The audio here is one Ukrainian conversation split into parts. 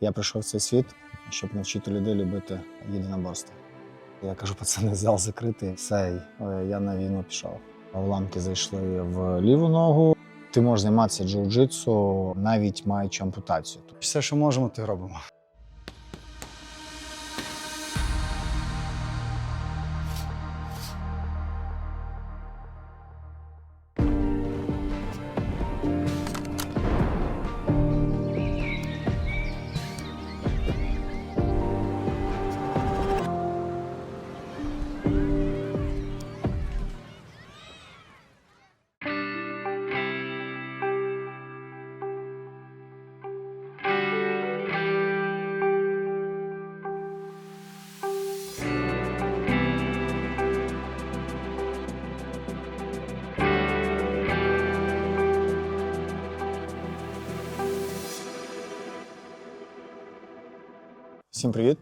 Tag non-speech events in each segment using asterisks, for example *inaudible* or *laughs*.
Я прийшов в цей світ, щоб навчити людей любити єдиноборство. Я кажу, пацани, зал закритий, все, е, я на війну пішов. Уламки зайшли в ліву ногу. Ти можеш займатися джиу-джитсу, навіть маючи ампутацію. Все, що можемо, ти робимо. Всім привіт!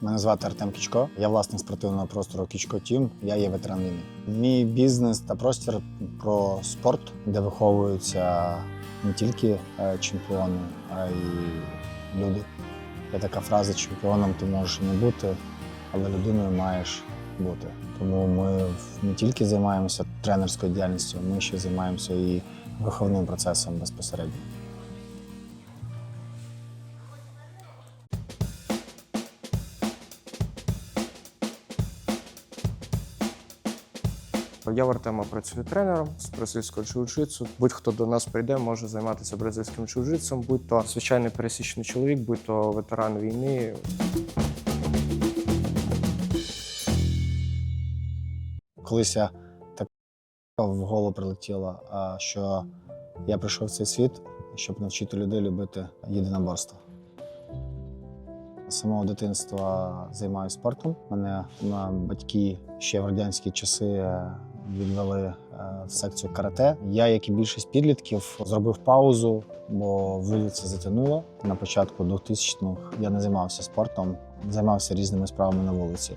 Мене звати Артем Кічко. Я власник спортивного простору Кічко Тім. Я є ветеран війни. Мій бізнес та простір про спорт, де виховуються не тільки е, чемпіони, а й люди. Є така фраза: чемпіоном ти можеш не бути, але людиною маєш бути. Тому ми не тільки займаємося тренерською діяльністю, ми ще займаємося і виховним процесом безпосередньо. Я в Артема працюю тренером з бразильського джиу-джитсу. Будь-хто до нас прийде, може займатися бразильським джиу-джитсом, будь то звичайний пересічний чоловік, будь то ветеран війни. Колись я так в голову прилетіло, що я прийшов в цей світ, щоб навчити людей любити єдиноборство. З самого дитинства займаюся спортом. Мене батьки ще в радянські часи е, відвели е, в секцію карате. Я, як і більшість підлітків, зробив паузу, бо вулиця затягнула. На початку 2000-х я не займався спортом, займався різними справами на вулиці.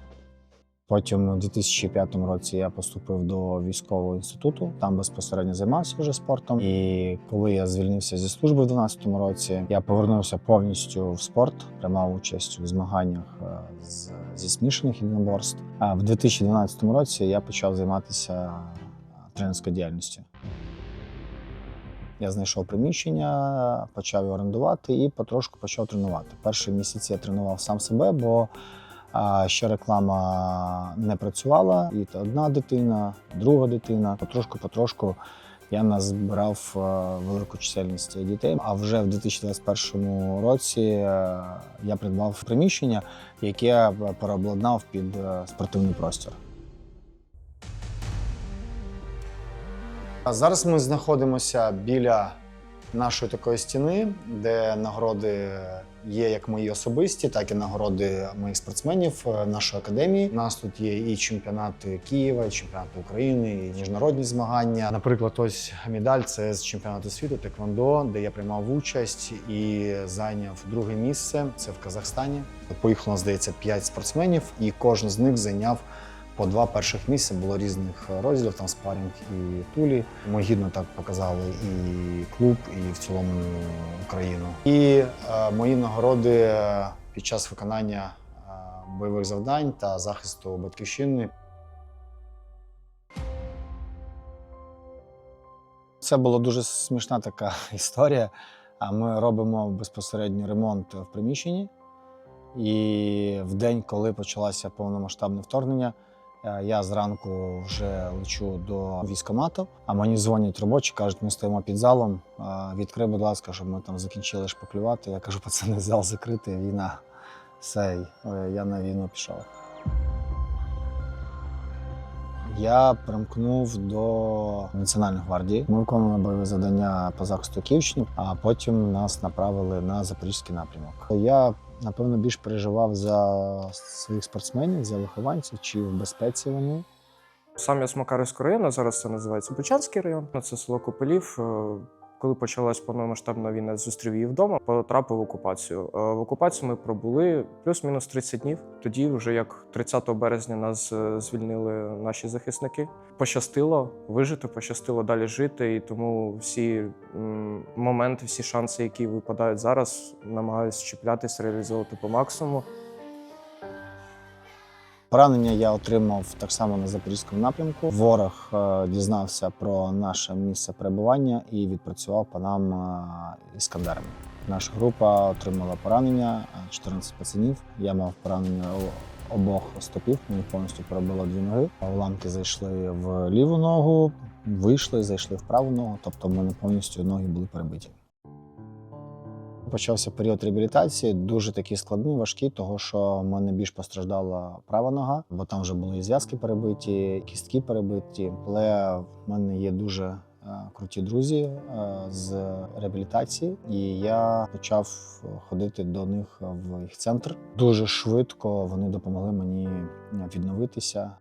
Потім у 2005 році я поступив до військового інституту, там безпосередньо займався вже спортом. І коли я звільнився зі служби в 2012 році, я повернувся повністю в спорт, приймав участь у змаганнях е, з, зі смішаних єдиноборств. А в 2012 році я почав займатися тренерською діяльністю. Я знайшов приміщення, почав його орендувати і потрошку почав тренувати. Перші місяці я тренував сам себе, бо а ще реклама не працювала, і одна дитина, друга дитина. Потрошку-потрошку я назбирав е, велику чисельність дітей. А вже в 2021 році е, я придбав приміщення, яке переобладнав під е, спортивний простір. А зараз ми знаходимося біля нашої такої стіни, де нагороди є як мої особисті, так і нагороди моїх спортсменів е, нашої академії. У нас тут є і чемпіонати Києва, і чемпіонати України, і міжнародні змагання. Наприклад, ось медаль це з чемпіонату світу Теквондо, де я приймав участь і зайняв друге місце. Це в Казахстані. Поїхало, здається, п'ять спортсменів, і кожен з них зайняв по два перших місця було різних розділів, там спарінг і тулі. Ми гідно так показали і клуб, і в цілому Україну. І е, мої нагороди е, під час виконання е, бойових завдань та захисту батьківщини. Це була дуже смішна така *laughs* історія. А Ми робимо безпосередньо ремонт в приміщенні. І в день, коли почалося повномасштабне вторгнення, е, я зранку вже лечу до військомату, а мені дзвонять робочі, кажуть, ми стоїмо під залом. е, Відкрий, будь ласка, щоб ми там закінчили шпаклювати. Я кажу, *laughs* пацани, зал закритий, війна. Все, е, я на війну пішов. Я примкнув до Національної гвардії. Ми виконували бойові завдання по захисту Київщини, а потім нас направили на запорізький напрямок. Я напевно більш переживав за своїх спортсменів, за вихованців, чи в безпеці вони. Сам я з Макарівського району, зараз це називається Бучанський район. Це село Копелів. Коли почалась повномасштабна війна, зустрів її вдома, потрапив в окупацію. Е, В окупації ми пробули плюс-мінус 30 днів. Тоді, вже як 30 березня, нас е, звільнили наші захисники. Пощастило вижити, пощастило далі жити, і тому всі моменти, всі шанси, які випадають зараз, намагаюся чіплятись, реалізовувати по максимуму. Поранення я отримав так само на запорізькому напрямку. Ворог е, дізнався про наше місце перебування і відпрацював по нам е, іскандерами. Наша група отримала поранення, е, 14 пацанів. Я мав поранення обох стопів, мені повністю перебило дві ноги. Уламки зайшли в ліву ногу, вийшли, зайшли в праву ногу, тобто в мене повністю ноги були перебиті. Почався період реабілітації, дуже такий складний, важкий, того що в мене більш постраждала права нога, бо там вже були і зв'язки перебиті, і кістки перебиті. Але в мене є дуже е, круті друзі е, з реабілітації, і я почав ходити до них в їх центр. Дуже швидко вони допомогли мені відновитися.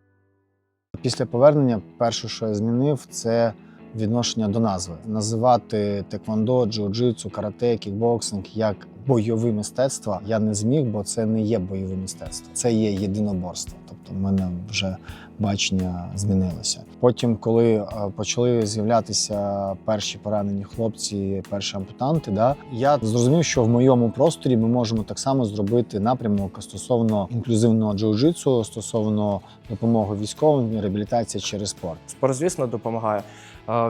Після повернення, перше, що я змінив, це відношення до назви. Називати теквондо, джиу-джитсу, карате, кікбоксинг як бойове мистецтво я не зміг, бо це не є бойове мистецтво, це є єдиноборство. Тобто, в мене вже бачення змінилося. Потім, коли е, почали з'являтися перші поранені хлопці, перші ампутанти, да, я зрозумів, що в моєму просторі ми можемо так само зробити напрямок стосовно інклюзивного джиу-джитсу, стосовно допомоги військовим, реабілітації через спорт. Спорт, звісно, допомагає.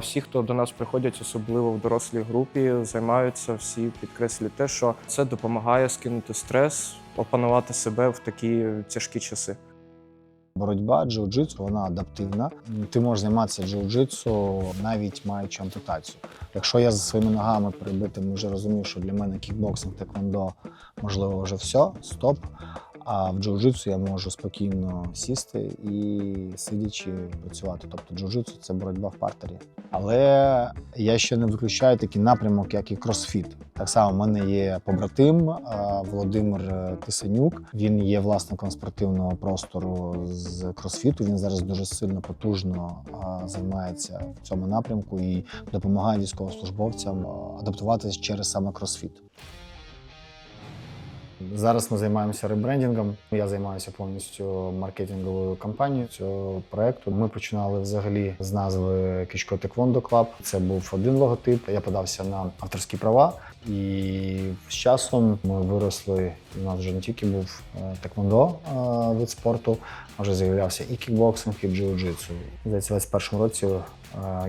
Всі, хто до нас приходять, особливо в дорослій групі, займаються, всі підкреслюють те, що це допомагає скинути стрес, опанувати себе в такі тяжкі часи. Боротьба джиу-джитсу вона адаптивна. Ти можеш займатися джиу-джитсу навіть маючи ампутацію. Якщо я за своїми ногами прибитим вже розумів, що для мене кікбоксинг, теквондо, можливо, вже все, стоп. А в джиу-джитсу я можу спокійно сісти і сидячи працювати. Тобто джиу-джитсу це боротьба в партері. Але я ще не виключаю такий напрямок, як і кросфіт. Так само в мене є побратим Володимир Тисенюк. Він є власником спортивного простору з кросфіту. Він зараз дуже сильно потужно займається в цьому напрямку і допомагає військовослужбовцям адаптуватися через саме кросфіт. Зараз ми займаємося ребрендингом. Я займаюся повністю маркетинговою кампанією цього проекту. Ми починали взагалі з назви Кічко Теквондо Клаб. Це був один логотип. Я подався на авторські права, і з часом ми виросли. У нас вже не тільки був е, теквондо е, вид спорту, а вже з'являвся і кікбоксинг, і джиу-джитсу. В 21 році е,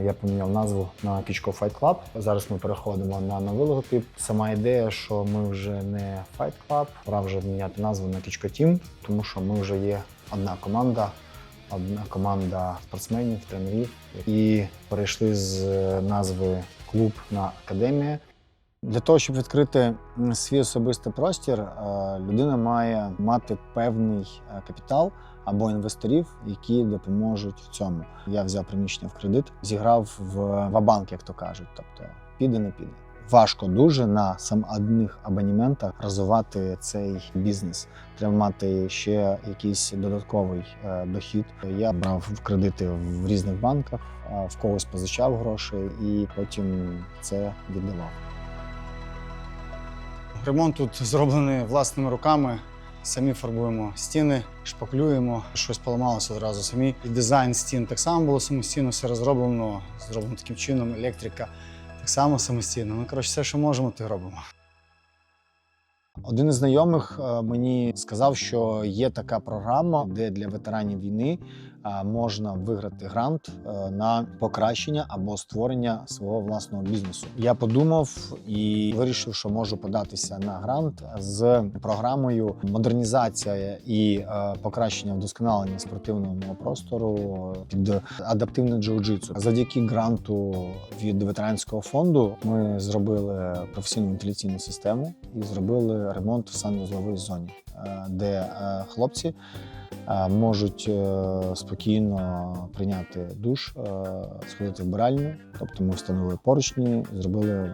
я поміняв назву на Кічко Fight Club. Зараз ми переходимо на новий логотип. Сама ідея, що ми вже не Fight Club, пора вже міняти назву на Кічко Team, тому що ми вже є одна команда. Одна команда спортсменів, тренерів, і перейшли з назви клуб на академія. Для того, щоб відкрити свій особистий простір, е, людина має мати певний е, капітал або інвесторів, які допоможуть в цьому. Я взяв приміщення в кредит, зіграв в вабанк, як то кажуть. Тобто піде, не піде. Важко дуже на сам одних абонементах розвивати цей бізнес. Треба мати ще якийсь додатковий е, дохід. Я брав в кредити в різних банках, в когось позичав гроші і потім це віддавав. Ремонт тут зроблений власними руками. Самі фарбуємо стіни, шпаклюємо, щось поламалося одразу самі. І дизайн стін так само було самостійно, все розроблено, зроблено таким чином, електрика так само самостійно. Ну, коротше, все, що можемо, то робимо. Один із знайомих е, мені сказав, що є така програма, де для ветеранів війни можна виграти грант е, на покращення або створення свого власного бізнесу. Я подумав і вирішив, що можу податися на грант з програмою модернізація і е, покращення вдосконалення спортивного простору під адаптивне джиу-джитсу. Завдяки гранту від ветеранського фонду ми зробили професійну вентиляційну систему і зробили ремонт в санвузловій зоні, е, де е, хлопці е, можуть е, спокійно прийняти душ, е, сходити в биральню. Тобто ми встановили поручні, зробили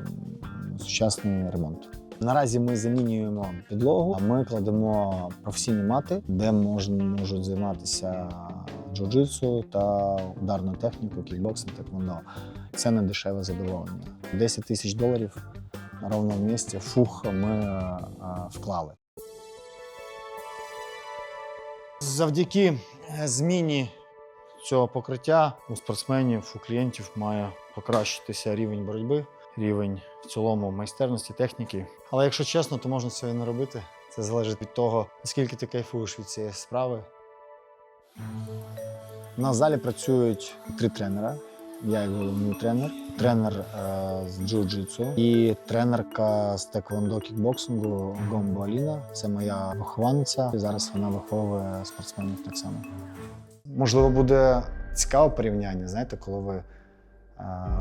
сучасний ремонт. Наразі ми замінюємо підлогу, а ми кладемо професійні мати, де можна можуть займатися джиу-джитсу та ударною технікою, кікбоксинг, теквондо. це не дешеве задоволення. 10 тисяч доларів на ровному місці. Фух, ми е, е, вклали. Завдяки е, зміні цього покриття у спортсменів, у клієнтів має покращитися рівень боротьби, рівень в цілому майстерності, техніки. Але якщо чесно, то можна цього і не робити. Це залежить від того, наскільки ти кайфуєш від цієї справи. На залі працюють три тренера. Я як головний тренер, тренер е, з джиу-джитсу і тренерка з теквондо кікбоксингу Гомбо Аліна. Це моя вихованиця. І зараз вона виховує спортсменів так само. Можливо, буде цікаве порівняння, знаєте, коли ви е,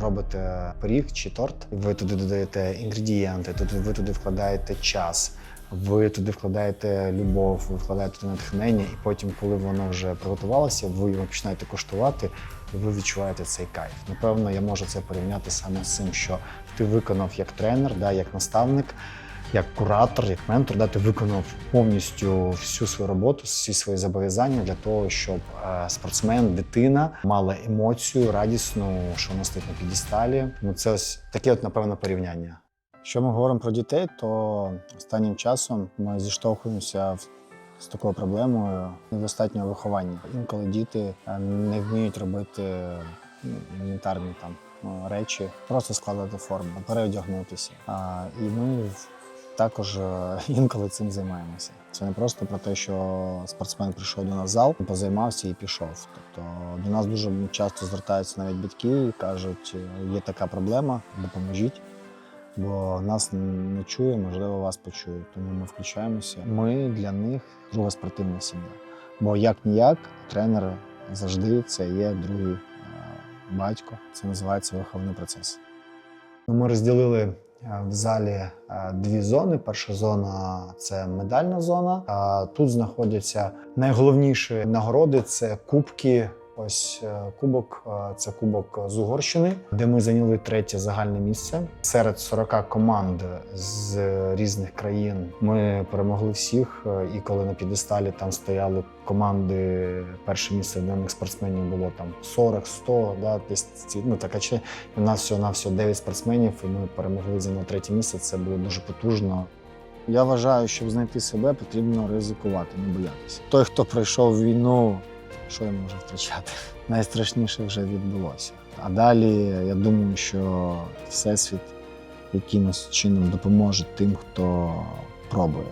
робите пиріг чи торт, ви туди додаєте інгредієнти, тут ви туди вкладаєте час, ви туди вкладаєте любов, ви вкладаєте натхнення, і потім, коли воно вже приготувалося, ви його починаєте куштувати, і ви відчуваєте цей кайф. Напевно, я можу це порівняти саме з цим, що ти виконав як тренер, да, як наставник як куратор, як ментор, да, ти виконав повністю всю свою роботу, всі свої зобов'язання для того, щоб е, спортсмен, дитина мала емоцію радісну, що вона стоїть на підісталі. Ну це ось таке, от напевно, порівняння. Якщо ми говоримо про дітей, то останнім часом ми зіштовхуємося з такою проблемою недостатнього виховання. Інколи діти е, не вміють робити ну, елементарні там ну, речі, просто складати форму, переодягнутися. І ми також е, *laughs* інколи цим займаємося. Це не просто про те, що спортсмен прийшов до нас в зал, позаймався і пішов. Тобто до нас дуже часто звертаються навіть батьки і кажуть, є така проблема, допоможіть бо нас не чує, можливо, вас почують. Тому ми включаємося. Ми для них друга спортивна сім'я. Бо як ніяк, тренер завжди це є другий е, батько. Це називається виховний процес. Ну, Ми розділили е, в залі е, дві зони. Перша зона це медальна зона. Тут знаходяться найголовніші нагороди це кубки. Ось е, кубок е, це кубок з Угорщини, де ми зайняли третє загальне місце серед 40 команд з різних країн. Ми перемогли всіх. е, І коли на підесталі там стояли команди, перше місце для них спортсменів було там 40-100, да, десь ну така чи у нас всього на всього 9 спортсменів, і ми перемогли за третє місце. Це було дуже потужно. Я вважаю, щоб знайти себе, потрібно ризикувати, не боятися. Той, хто пройшов війну, що я можу втрачати? Найстрашніше вже відбулося. А далі я думаю, що всесвіт якимось чином допоможе тим, хто пробує.